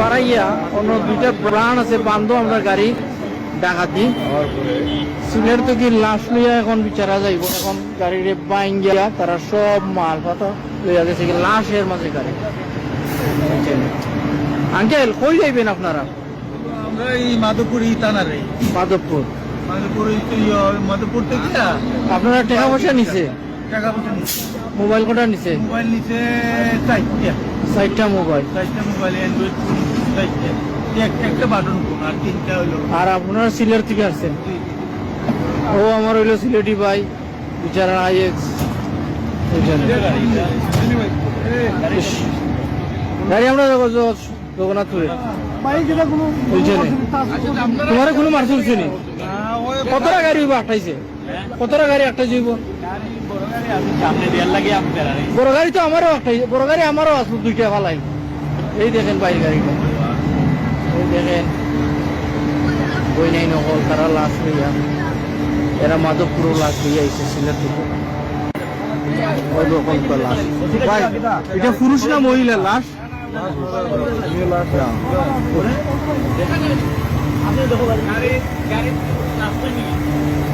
পাড়াইয়া অন্য দুইটা প্রাণ আছে বান্ধব আমরা গাড়ি ডাকাতি। সিলেট থেকে লাশ লইয়া এখন বিচারা যাইব। এখন গাড়িরে বাইন গিয়া তারা সব মাল পাতা লইয়া গেছে কি লাশের মাঝে গাড়ি। আঙ্কেল কই যাইবেন আপনারা? আমরা এই মাধবপুর ইতানারে মাধবপুর। মাধবপুর ইয়ে, মাধবপুর থেকে। আপনারা টাকা পয়সা নিছে? টাকা পয়সা নিচ্ছে মোবাইল কটা নিছে? মোবাইল নিচে চারটা। চারটা মোবাইল? চারটা মোবাইল অ্যান্ড্রয়েড ফোন চারটা। এক- একটা বাটন ফোন আর তিনটা হলো আর আপনারা সিলেট থেকে আসছেন ও আমার হইল সিলেটি ভাই বিচারা আইএক্স। গাড়ি আমরা জগন্নাথপুরে। তোমার কোনো মার চলছে নি? কতটা গাড়ি আটাইছে কতটা গাড়ি একটা যাইব বড় গাড়ি তো আমারও একটাই বড় গাড়ি আমারও আসলো দুইটা ফালাই। এই দেখেন বাইরে গাড়িটা। এই দেখেন নাই নকল তারা লাশ লইয়া, এরা মাধবপুরও লাশ লইয়া আইছে সিলেট থেকে ওই রকম তো লাশ।